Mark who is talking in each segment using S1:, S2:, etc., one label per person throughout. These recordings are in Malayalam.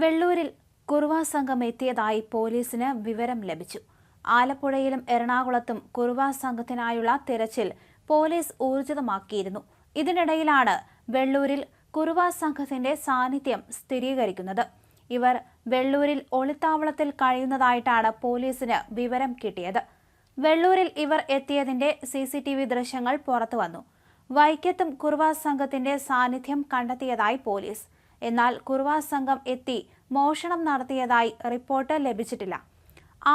S1: വെള്ളൂരിൽ കുറുവാ സംഘം എത്തിയതായി പോലീസിന് വിവരം ലഭിച്ചു. ആലപ്പുഴയിലും എറണാകുളത്തും കുറുവാ സംഘത്തിനായുള്ള തിരച്ചിൽ പോലീസ് ഊർജിതമാക്കിയിരുന്നു. ഇതിനിടയിലാണ് വെള്ളൂരിൽ കുറുവാ സംഘത്തിന്റെ സാന്നിധ്യം സ്ഥിരീകരിക്കുന്നത്. ഇവർ വെള്ളൂരിൽ ഒളിത്താവളത്തിൽ കഴിയുന്നതായിട്ടാണ് പോലീസിന് വിവരം കിട്ടിയത്. വെള്ളൂരിൽ ഇവർ എത്തിയതിന്റെ സി സി ടി വി ദൃശ്യങ്ങൾ പുറത്തുവന്നു. വൈക്കത്തും കുറുവാ സംഘത്തിന്റെ സാന്നിധ്യം കണ്ടെത്തിയതായി പോലീസ്. എന്നാൽ കുറുവാ സംഘം എത്തി മോഷണം നടത്തിയതായി റിപ്പോർട്ട് ലഭിച്ചിട്ടില്ല.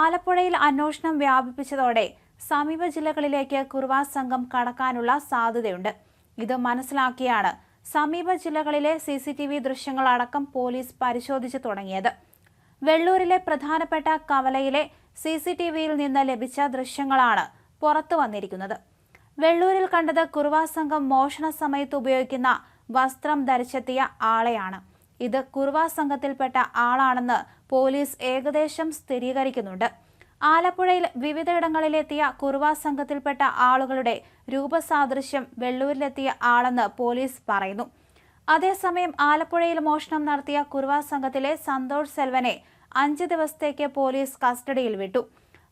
S1: ആലപ്പുഴയിൽ അന്വേഷണം വ്യാപിപ്പിച്ചതോടെ സമീപ ജില്ലകളിലേക്ക് കുറുവാ സംഘം കടക്കാനുള്ള സാധ്യതയുണ്ട്. ഇത് മനസ്സിലാക്കിയാണ് സമീപ ജില്ലകളിലെ സി സി ടി വി ദൃശ്യങ്ങളടക്കം പോലീസ് പരിശോധിച്ചു തുടങ്ങിയത്. വെള്ളൂരിലെ പ്രധാനപ്പെട്ട കവലയിലെ സി സി ടി വിയിൽ നിന്ന് ലഭിച്ച ദൃശ്യങ്ങളാണ് പുറത്തു വന്നിരിക്കുന്നത്. വെള്ളൂരിൽ കണ്ടത് കുറുവാ സംഘം മോഷണ സമയത്ത് ഉപയോഗിക്കുന്ന വസ്ത്രം ധരിച്ചെത്തിയ ആളെയാണ്. ഇത് കുറുവ സംഘത്തിൽപ്പെട്ട ആളാണെന്ന് പോലീസ് ഏകദേശം സ്ഥിരീകരിക്കുന്നുണ്ട്. ആലപ്പുഴയിൽ വിവിധയിടങ്ങളിലെത്തിയ കുറുവ സംഘത്തിൽപ്പെട്ട ആളുകളുടെ രൂപസാദൃശ്യം വെള്ളൂരിലെത്തിയ ആളെന്ന് പോലീസ് പറയുന്നു. അതേസമയം ആലപ്പുഴയിൽ മോഷണം നടത്തിയ കുറുവ സംഘത്തിലെ സന്തോഷ് സെൽവനെ അഞ്ച് ദിവസത്തേക്ക് പോലീസ് കസ്റ്റഡിയിൽ വിട്ടു.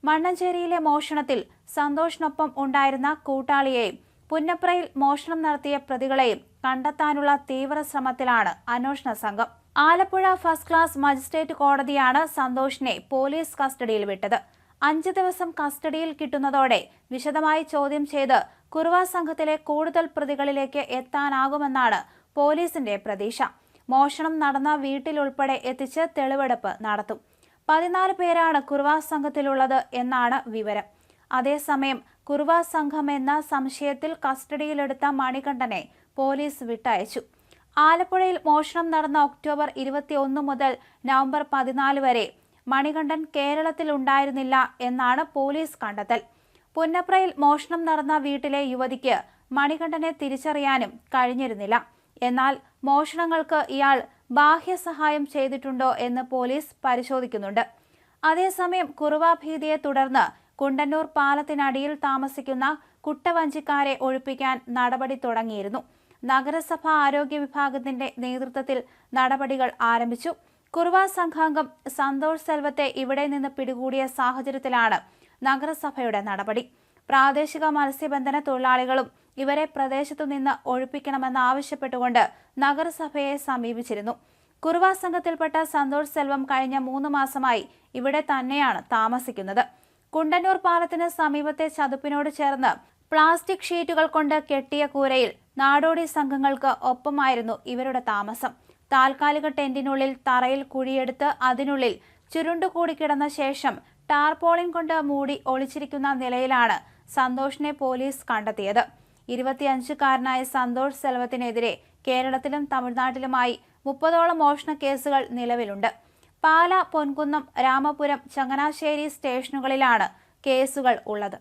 S1: മണ്ണഞ്ചേരിയിലെ മോഷണത്തിൽ സന്തോഷിനൊപ്പം ഉണ്ടായിരുന്ന കൂട്ടാളിയെയും പുന്നപ്രയിൽ മോഷണം നടത്തിയ പ്രതികളെയും കണ്ടെത്താനുള്ള തീവ്ര ശ്രമത്തിലാണ് അന്വേഷണ സംഘം. ആലപ്പുഴ ഫസ്റ്റ് ക്ലാസ് മജിസ്ട്രേറ്റ് കോടതിയാണ് സന്തോഷിനെ പോലീസ് കസ്റ്റഡിയിൽ വിട്ടത്. അഞ്ച് ദിവസം കസ്റ്റഡിയിൽ കിട്ടുന്നതോടെ വിശദമായി ചോദ്യം ചെയ്ത് കുറുവ സംഘത്തിലെ കൂടുതൽ പ്രതികളിലേക്ക് എത്താനാകുമെന്നാണ് പോലീസിന്റെ പ്രതീക്ഷ. മോഷണം നടന്ന വീട്ടിലുൾപ്പെടെ എത്തിച്ച് തെളിവെടുപ്പ് നടത്തും. പതിനാല് പേരാണ് കുറുവ സംഘത്തിലുള്ളത് എന്നാണ് വിവരം. അതേസമയം കുറുവ സംഘം എന്ന സംശയത്തിൽ കസ്റ്റഡിയിലെടുത്ത മണികണ്ഠനെ പോലീസ് വിട്ടയച്ചു. ആലപ്പുഴയിൽ മോഷണം നടന്ന ഒക്ടോബർ ഇരുപത്തിയൊന്ന് മുതൽ നവംബർ പതിനാല് വരെ മണികണ്ഠൻ കേരളത്തിൽ ഉണ്ടായിരുന്നില്ല എന്നാണ് പോലീസ് കണ്ടെത്തൽ. പുന്നപ്രയിൽ മോഷണം നടന്ന വീട്ടിലെ യുവതിക്ക് മണികണ്ഠനെ തിരിച്ചറിയാനും കഴിഞ്ഞിരുന്നില്ല. എന്നാൽ മോഷണങ്ങൾക്ക് ഇയാൾ ബാഹ്യ സഹായം ചെയ്തിട്ടുണ്ടോ എന്ന് പോലീസ് പരിശോധിക്കുന്നുണ്ട്. അതേസമയം കുറുവാഭീതിയെ തുടർന്ന് കുണ്ടന്നൂർ പാലത്തിനടിയിൽ താമസിക്കുന്ന കുട്ടവഞ്ചിക്കാരെ ഒഴിപ്പിക്കാൻ നടപടി തുടങ്ങിയിരുന്നു. നഗരസഭ ആരോഗ്യ വിഭാഗത്തിന്റെ നേതൃത്വത്തിൽ നടപടികൾ ആരംഭിച്ചു. കുറുവ സംഘാംഗം സന്തോഷ് സെൽവത്തെ ഇവിടെ നിന്ന് പിടികൂടിയ സാഹചര്യത്തിലാണ് നഗരസഭയുടെ നടപടി. പ്രാദേശിക മത്സ്യബന്ധന തൊഴിലാളികളും ഇവരെ പ്രദേശത്തു നിന്ന് ഒഴിപ്പിക്കണമെന്ന് ആവശ്യപ്പെട്ടുകൊണ്ട് നഗരസഭയെ സമീപിച്ചിരുന്നു. കുറുവ സംഘത്തിൽപ്പെട്ട സന്തോഷ് സെൽവം കഴിഞ്ഞ മൂന്ന് മാസമായി ഇവിടെ തന്നെയാണ് താമസിക്കുന്നത്. കുണ്ടന്നൂർ പാലത്തിന് സമീപത്തെ ചതുപ്പിനോട് ചേർന്ന് പ്ലാസ്റ്റിക് ഷീറ്റുകൾ കൊണ്ട് കെട്ടിയ കൂരയിൽ നാടോടി സംഘങ്ങൾക്ക് ഒപ്പമായിരുന്നു ഇവരുടെ താമസം. താൽക്കാലിക ടെന്റിനുള്ളിൽ തറയിൽ കുഴിയെടുത്ത് അതിനുള്ളിൽ ചുരുണ്ടുകൂടി കിടന്ന ശേഷം ടാർപോളിൻ കൊണ്ട് മൂടി ഒളിച്ചിരിക്കുന്ന നിലയിലാണ് സന്തോഷിനെ പോലീസ് കണ്ടെത്തിയത്. ഇരുപത്തിയഞ്ചുകാരനായ സന്തോഷ് സെൽവത്തിനെതിരെ കേരളത്തിലും തമിഴ്നാട്ടിലുമായി മുപ്പതോളം മോഷണ കേസുകൾ നിലവിലുണ്ട്. പാല പൊൻകുന്നം രാമപുരം ചങ്ങനാശ്ശേരി സ്റ്റേഷനുകളിലാണ് കേസുകൾ ഉള്ളത്.